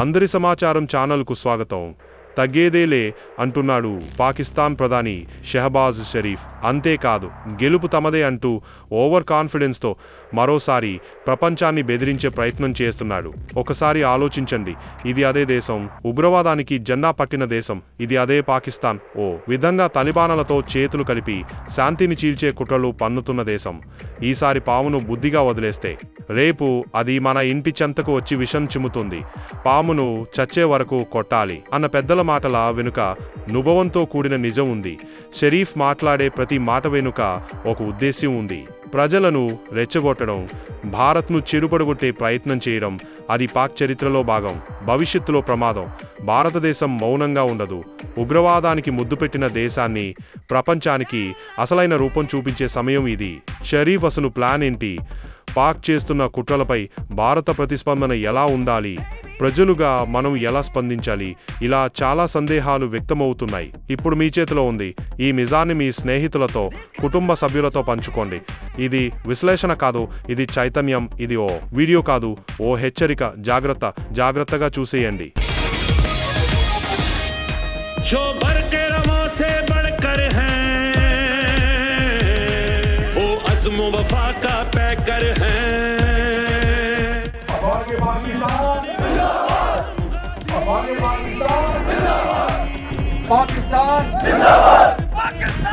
అందరి సమాచారం ఛానల్కు స్వాగతం. తగ్గేదేలే అంటున్నాడు పాకిస్తాన్ ప్రధాని షెహబాజ్ షరీఫ్. అంతేకాదు గెలుపు తమదే అంటూ ఓవర్ కాన్ఫిడెన్స్తో మరోసారి ప్రపంచాన్ని బెదిరించే ప్రయత్నం చేస్తున్నాడు. ఒకసారి ఆలోచించండి ఇది అదే దేశం ఉగ్రవాదానికి జెండా పట్టిన దేశం ఇది అదే పాకిస్తాన్. ఓ విధంగా తలిబానలతో చేతులు కలిపి శాంతిని చీల్చే కుట్రలు పన్నుతున్న దేశం. ఈసారి పామును బుద్ధిగా వదిలేస్తే. రేపు అది మన ఇంటి చెంతకు వచ్చి విషం చిమ్ముతుంది. పామును చచ్చే వరకు కొట్టాలి అన్న పెద్దల మాటల వెనుక నుభవంతో కూడిన నిజం ఉంది. షరీఫ్ మాట్లాడే ప్రతి మాట వెనుక ఒక ఉద్దేశ్యం ఉంది. ప్రజలను రెచ్చగొట్టడం భారత్ను చెరుపడగొట్టే ప్రయత్నం చేయడం అది పాక్ చరిత్రలో భాగం భవిష్యత్తులో ప్రమాదం. భారతదేశం మౌనంగా ఉండదు. ఉగ్రవాదానికి ముద్దు పెట్టిన దేశాన్ని ప్రపంచానికి అసలైన రూపం చూపించే సమయం ఇది. షరీఫ్ అసలు ప్లాన్ ఏంటి? పాక్ చేస్తున్న కుట్రలపై భారత ప్రతిస్పందన ఎలా ఉండాలి? ప్రజలుగా మనం ఎలా స్పందించాలి? ఇలా చాలా సందేహాలు వ్యక్తమవుతున్నాయి. ఇప్పుడు మీ చేతిలో ఉంది. ఈ నిజాన్ని మీ స్నేహితులతో కుటుంబ సభ్యులతో పంచుకోండి. ఇది విశ్లేషణ కాదు ఇది చైతన్యం ఇది ఓ వీడియో కాదు. ఓ హెచ్చరిక జాగ్రత్త జాగ్రత్తగా చూసేయండి. जो भर के रमों से बढ़कर हैं। वो अज़्म वफा का पैकर हैं। पाकिस्तान पाकिस्तान।